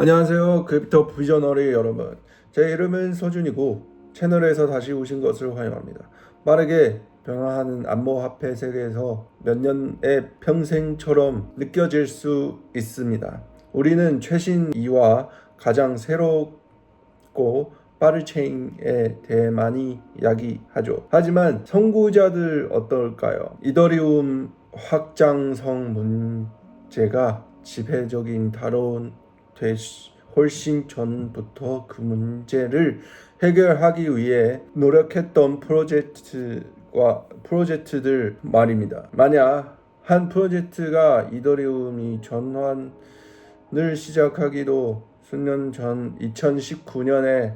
안녕하세요. 크립토 비저너리 여러분. 제 이름은 서준이고 채널에서 다시 오신 것을 환영합니다. 빠르게 변화하는 암호화폐 세계에서 몇 년의 평생처럼 느껴질 수 있습니다. 우리는 최신 이와 가장 새롭고 빠른 체인에 대해 많이 이야기하죠. 하지만 선구자들 어떨까요? 이더리움 확장성 문제가 지배적인 되 훨씬 전부터 그 문제를 해결하기 위해 노력했던 프로젝트와 프로젝트들 말입니다. 만약 한 프로젝트가 이더리움이 전환을 시작하기도 수년 전 2019년에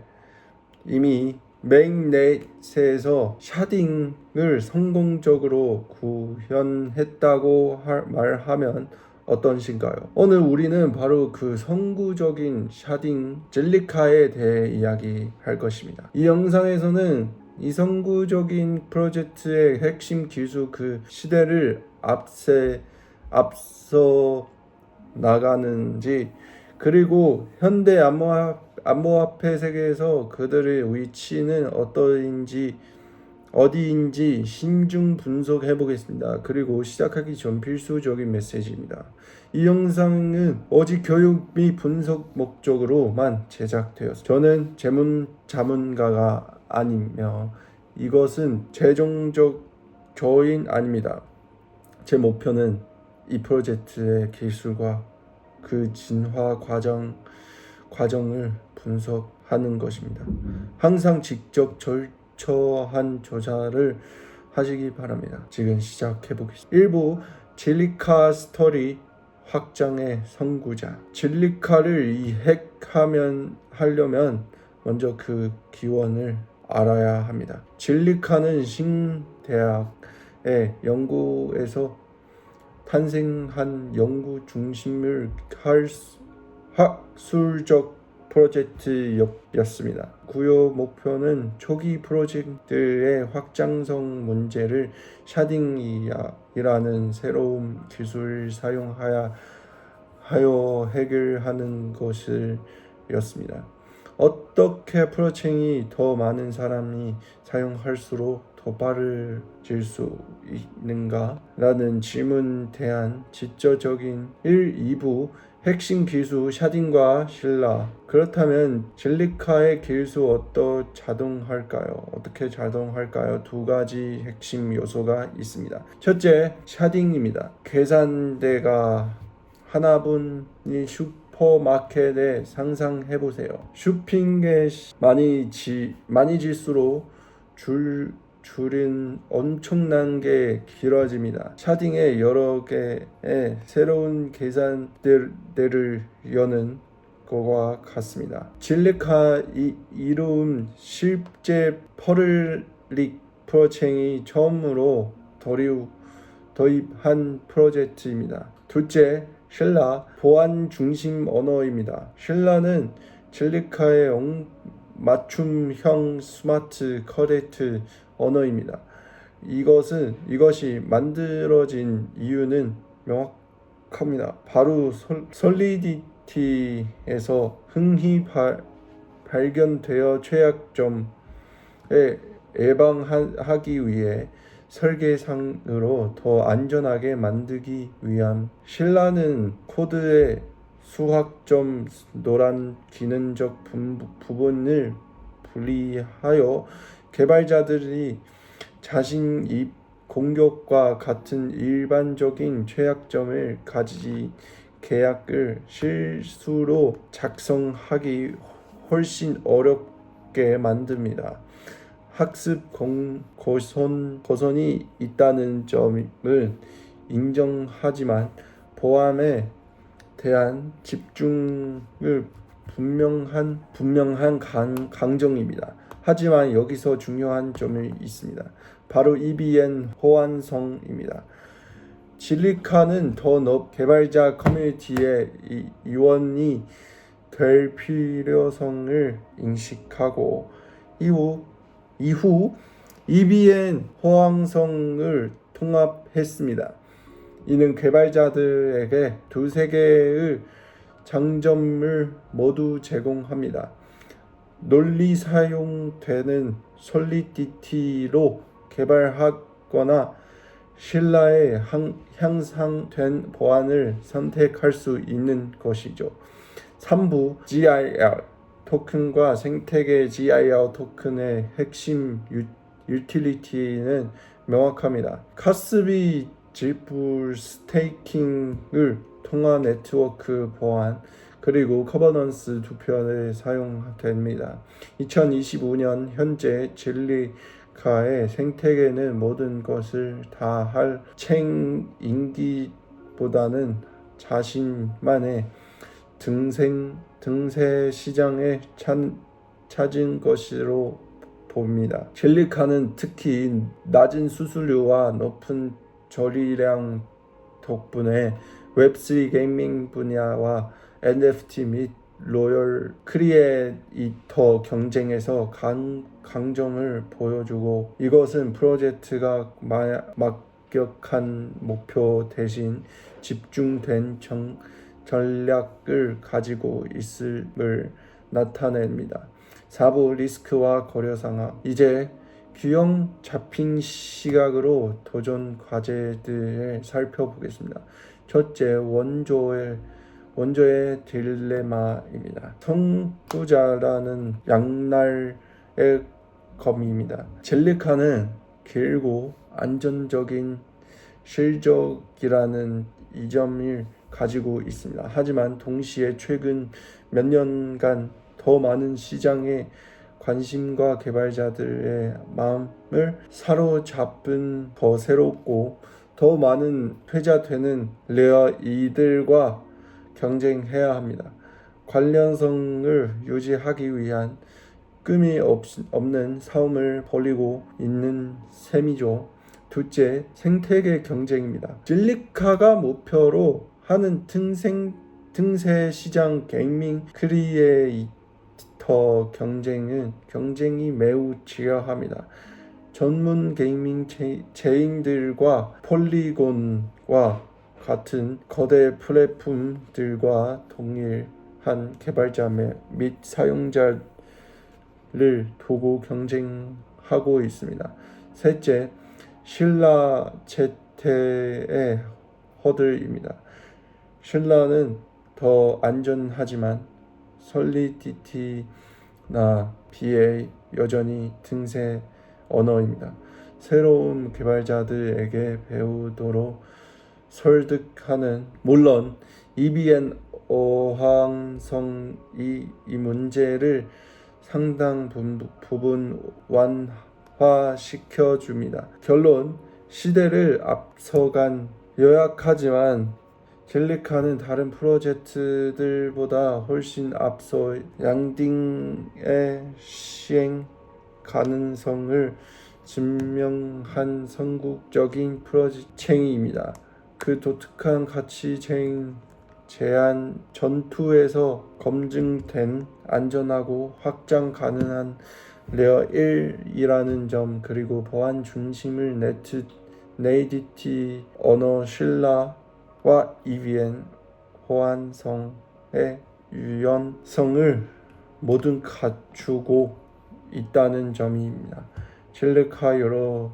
이미 메인넷에서 샤딩을 성공적으로 구현했다고 할- 말하면 어떠신가요? 오늘 우리는 바로 그 선구적인 샤딩 젤리카에 대해 이야기할 것입니다. 이 영상에서는 이 선구적인 프로젝트의 핵심 기술 그 시대를 앞세 앞서 나가는지 그리고 현대 암호화, 암호화폐 세계에서 그들의 위치는 어떠인지 어디인지 신중 분석해 보겠습니다. 그리고 시작하기 전 필수적인 메시지입니다. 이 영상은 오직 교육 및 분석 목적으로만 제작되었습니다. 저는 재문 자문가가 아니며 이것은 최종적 조인 아닙니다. 제 목표는 이 프로젝트의 기술과 그 진화 과정 과정을 분석하는 것입니다. 항상 직접 절 처한 조사를 하시기 바랍니다. 지금 시작해 보겠습니다. 일부 진리카 스토리 확장의 선구자. 진리카를 이해하면 하려면 먼저 그 기원을 알아야 합니다. 진리카는 신대학의 연구에서 탄생한 연구 중심을 학술적 프로젝트였습니다. 구요 목표는 초기 프로젝트의 확장성 문제를 샤딩이라는 새로운 기술을 사용하여 하여 해결하는 것이었습니다. 어떻게 프로체인이 더 많은 사람이 사용할수록 더 빠르질 수 있는가? 라는 질문 대한 지적적인 1, 2부 핵심 기술 샤딩과 신라 그렇다면 진리카의 기술 어떠 자동할까요? 어떻게 자동할까요? 두 가지 핵심 요소가 있습니다. 첫째 샤딩입니다. 계산대가 하나분이 슈퍼마켓에 상상해 보세요. 쇼핑에 많이 지 많이 질수록 줄 줄은 엄청난 게 길어집니다. 샤딩의 여러 개의 새로운 계산대를 여는 것과 같습니다. 진리카 이, 이름 실제 퍼블릭 프로체인이 처음으로 도입, 도입한 프로젝트입니다. 둘째, 신라 보안 중심 언어입니다. 신라는 진리카의 엉- 맞춤형 스마트 커렉트 언어입니다. 이것은 이것이 만들어진 이유는 명확합니다. 바로 솔, 솔리디티에서 흔히 발, 발견되어 최약점에 예방하기 위해 설계상으로 더 안전하게 만들기 위한 신라는 코드의 수학 점 노란 기능적 분- 부분을 분리하여 개발자들이 자신 이 공격과 같은 일반적인 최약점을 가지지 계약을 실수로 작성하기 훨씬 어렵게 만듭니다. 학습 공, 고선, 고선이 있다는 점을 인정하지만 보안에 대한 집중을 분명한 분명한 강, 강정입니다. 하지만 여기서 중요한 점이 있습니다. 바로 EBN 호환성입니다. 진리카는 더넓 개발자 커뮤니티의 이- 이원이 될 필요성을 인식하고 이후 이후 EBN 호황성을 통합했습니다. 이는 개발자들에게 두세 개의 장점을 모두 제공합니다. 널리 사용되는 솔리디티로 개발하거나 향- 향상된 보안을 선택할 수 있는 것이죠. 3부 GIR 토큰과 생태계 GIR 토큰의 핵심 유, 유틸리티는 명확합니다. 카스비 지불 스테이킹을 통한 네트워크 보안 그리고 커버넌스 두 편에 사용됩니다. 2025년 현재 젤리카의 생태계는 모든 것을 다 할 챙인기보다는 자신만의 등생 등세 시장에 찾, 찾은 것으로 봅니다. 젤리카는 특히 낮은 수수료와 높은 저리량 덕분에 웹3 게이밍 분야와 NFT 및 로열 크리에이터 경쟁에서 강, 강점을 보여주고 이것은 프로젝트가 마, 막격한 목표 대신 집중된 정, 전략을 가지고 있음을 나타냅니다. 4부 리스크와 고려 상황 이제 균형 잡힌 시각으로 도전 과제들을 살펴보겠습니다. 첫째 원조의 원조의 딜레마입니다. 선구자라는 양날의 검입니다. 젤리카는 길고 안전적인 실적이라는 이점을 가지고 있습니다. 하지만 동시에 최근 몇 년간 더 많은 시장에 관심과 개발자들의 마음을 사로잡은 더 새롭고 더 많은 회자되는 레어 이들과 경쟁해야 합니다. 관련성을 유지하기 위한 끔이 없, 없는 싸움을 벌이고 있는 셈이죠. 둘째, 생태계 경쟁입니다. 진리카가 목표로 하는 등생, 등세 시장 게이밍 크리에이 터 경쟁은 경쟁이 매우 치열합니다. 전문 게이밍 체- 체인들과 폴리곤과 같은 거대 플랫폼들과 동일한 개발자 매- 및 사용자를 두고 경쟁하고 있습니다. 셋째, 신라 채태의 허들입니다. 신라는 더 안전하지만 솔리디티나 비에 여전히 등세 언어입니다. 새로운 개발자들에게 배우도록 설득하는 물론 EBN 어항성이 이 문제를 상당 부- 부분 완화시켜 줍니다. 결론 시대를 앞서간 요약하지만 젤리카는 다른 프로젝트들보다 훨씬 앞서 양딩의 시행 가능성을 증명한 선국적인 프로젝트입니다. 그 독특한 가치 체인 제한 전투에서 검증된 안전하고 확장 가능한 레어 1이라는 점 그리고 보안 중심을 네트 네이디티 언어 신라 와 EVN 호환성의 유연성을 모두 갖추고 있다는 점입니다. 젤리카 여러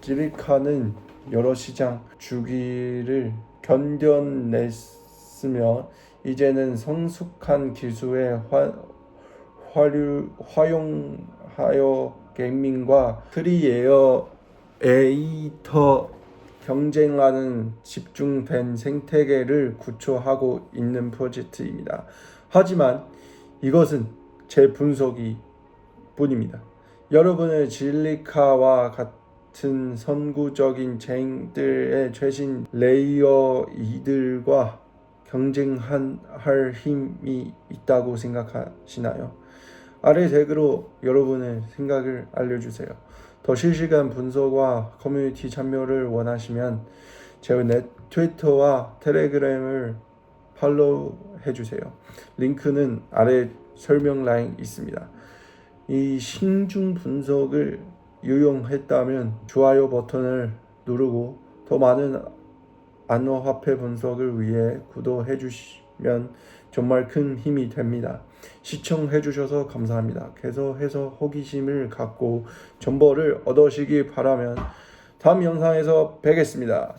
젤리카는 여러 시장 주기를 견뎌냈으며 이제는 성숙한 기술에 화, 화류, 화용하여 게이밍과 크리에어 에이터 경쟁하는 집중된 생태계를 구축하고 있는 프로젝트입니다. 하지만 이것은 제 분석이 뿐입니다. 여러분의 진리카와 같은 선구적인 쟁들의 최신 레이어 이들과 경쟁할 힘이 있다고 생각하시나요? 아래 댓글로 여러분의 생각을 알려주세요. 더 실시간 분석과 커뮤니티 참여를 원하시면 제 넷- 트위터와 텔레그램을 팔로우 해주세요. 링크는 아래 설명 라인 있습니다. 이 신중 분석을 유용했다면 좋아요 버튼을 누르고 더 많은 안화화폐 분석을 위해 구독해 주시, 정말 큰 힘이 됩니다. 시청해 주셔서 감사합니다. 계속해서 호기심을 갖고 정보를 얻으시기 바라면 다음 영상에서 뵙겠습니다.